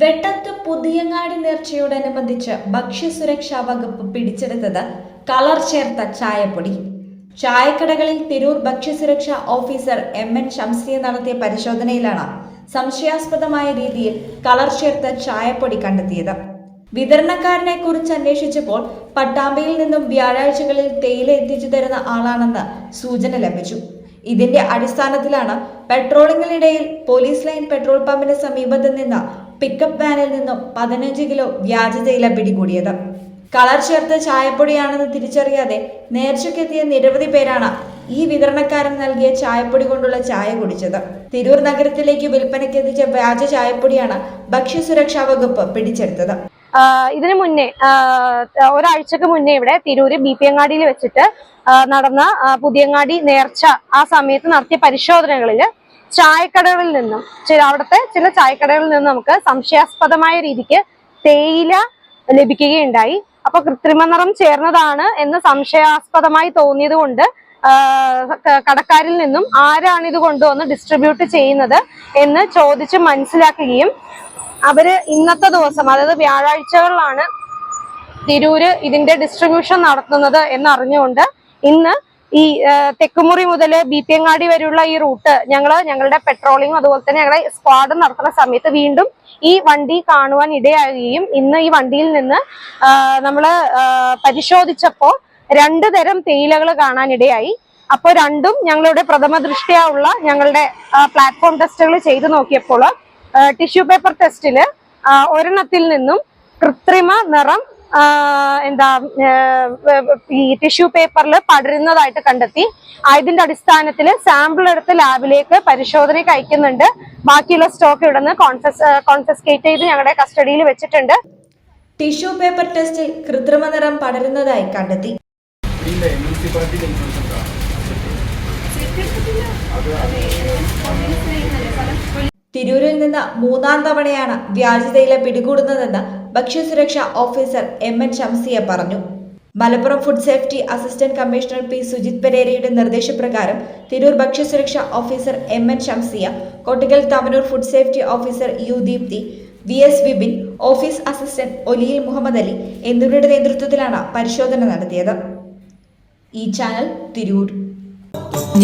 വെട്ടത്ത് പുതിയങ്ങാടി നേർച്ചയോടനുബന്ധിച്ച് ഭക്ഷ്യസുരക്ഷാ വകുപ്പ് പിടിച്ചെടുത്തത് കളർ ചേർത്ത ചായപ്പൊടി. ചായക്കടകളിൽ തിരൂർ ഭക്ഷ്യസുരക്ഷാ ഓഫീസർ എം എൻ ഷംസിയെ നടത്തിയ പരിശോധനയിലാണ് സംശയാസ്പദമായ രീതിയിൽ കളർ ചേർത്ത ചായപ്പൊടി കണ്ടെത്തിയത്. വിതരണക്കാരനെ കുറിച്ച് അന്വേഷിച്ചപ്പോൾ പട്ടാമ്പിയിൽ നിന്നും വ്യാഴാഴ്ചകളിൽ തേയില എത്തിച്ചു തരുന്ന ആളാണെന്ന് സൂചന ലഭിച്ചു. ഇതിന്റെ അടിസ്ഥാനത്തിലാണ് പെട്രോളിംഗിനിടയിൽ പോലീസ് ലൈൻ പെട്രോൾ പമ്പിന് സമീപത്ത് നിന്ന് പിക്കപ്പ് വാനിൽ നിന്നും പതിനഞ്ച് കിലോ വ്യാജ തേയില പിടികൂടിയത്. കളർ ചേർത്ത ചായപ്പൊടിയാണെന്ന് തിരിച്ചറിയാതെ നേർച്ചയ്ക്കെത്തിയ നിരവധി പേരാണ് ഈ വിതരണക്കാരൻ നൽകിയ ചായപ്പൊടി കൊണ്ടുള്ള ചായ കുടിച്ചത്. തിരൂർ നഗരത്തിലേക്ക് വിൽപ്പനയ്ക്ക് എത്തിച്ച വ്യാജ ചായപ്പൊടിയാണ് ഭക്ഷ്യസുരക്ഷാ വകുപ്പ് പിടിച്ചെടുത്തത്. ഇതിനു മുന്നേ ഒരാഴ്ചക്ക് മുന്നേ ഇവിടെ തിരൂര് ബി പി അങ്ങാടിയിൽ വെച്ചിട്ട് നടന്ന പുതിയങ്ങാടി നേർച്ച ആ സമയത്ത് നടത്തിയ പരിശോധനകളിൽ ചായക്കടകളിൽ നിന്നും ചില അവിടുത്തെ ചില ചായക്കടകളിൽ നിന്നും നമുക്ക് സംശയാസ്പദമായ രീതിക്ക് തേയില ലഭിക്കുകയുണ്ടായി. അപ്പൊ കൃത്രിമ നിറം ചേർന്നതാണ് എന്ന് സംശയാസ്പദമായി തോന്നിയത് കൊണ്ട് കടക്കാരിൽ നിന്നും ആരാണ് ഇത് കൊണ്ടുവന്ന് ഡിസ്ട്രിബ്യൂട്ട് ചെയ്യുന്നത് എന്ന് ചോദിച്ച് മനസ്സിലാക്കുകയും അവർ ഇന്നത്തെ ദിവസം അതായത് വ്യാഴാഴ്ചകളിലാണ് തിരൂര് ഇതിന്റെ ഡിസ്ട്രിബ്യൂഷൻ നടത്തുന്നത് എന്നറിഞ്ഞുകൊണ്ട് ഇന്ന് ഈ തെക്കുമുറി മുതൽ ബി പി എങ്ങാടി വരെയുള്ള ഈ റൂട്ട് ഞങ്ങൾ ഞങ്ങളുടെ പെട്രോളിങ്ങും അതുപോലെ തന്നെ ഞങ്ങളുടെ സ്ക്വാഡ് നടത്തുന്ന സമയത്ത് വീണ്ടും ഈ വണ്ടി കാണുവാൻ ഇടയാകുകയും ഇന്ന് ഈ വണ്ടിയിൽ നിന്ന് നമ്മൾ പരിശോധിച്ചപ്പോൾ രണ്ടു തരം തേയിലകൾ കാണാനിടയായി അപ്പോൾ രണ്ടും ഞങ്ങളുടെ പ്രഥമ ദൃഷ്ടിയുള്ള ഞങ്ങളുടെ പ്ലാറ്റ്ഫോം ടെസ്റ്റുകൾ ചെയ്തു നോക്കിയപ്പോൾ ടിഷ്യൂ പേപ്പർ ടെസ്റ്റിൽ ഒരെണ്ണത്തിൽ നിന്നും കൃത്രിമ നിറം എന്താ ആ, ഈ ടിഷ്യൂ പേപ്പറിൽ പടരുന്നതായിട്ട് കണ്ടെത്തി. ഇതിന്റെ അടിസ്ഥാനത്തിൽ സാമ്പിൾ എടുത്ത് ലാബിലേക്ക് പരിശോധനയ്ക്ക് അയക്കുന്നുണ്ട്. ബാക്കിയുള്ള സ്റ്റോക്ക് ഇവിടെ നിന്ന് കോൺഫസ് കോൺഫിസ്കേറ്റ് ചെയ്ത് ഞങ്ങളുടെ കസ്റ്റഡിയിൽ വെച്ചിട്ടുണ്ട്. ടിഷ്യൂ പേപ്പർ ടെസ്റ്റിൽ കൃത്രിമ നിറം പടരുന്നതായി കണ്ടെത്തി. തിരൂരിൽ നിന്ന് മൂന്നാം തവണയാണ് വ്യാജതയിലെ പിടികൂടുന്നതെന്ന് ഭക്ഷ്യസുരക്ഷാ ഓഫീസർ എം എൻ ഷംസിയ പറഞ്ഞു. Malappuram food safety assistant commissioner P Sujith പെരേരയുടെ നിർദ്ദേശപ്രകാരം തിരൂർ ഭക്ഷ്യസുരക്ഷാ officer M N Shamsiya Kottakkal Thavanur food safety officer U Deepthi V S Vipin office assistant Oliyil Muhammad Ali എന്നിവരുടെ നേതൃത്വത്തിലാണ് പരിശോധന നടത്തിയത്. ഈ ചാനൽ തിരൂർ.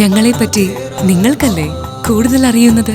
ഞങ്ങളെപ്പറ്റി നിങ്ങൾക്കല്ലേ കൂടുതൽ അറിയുന്നത്?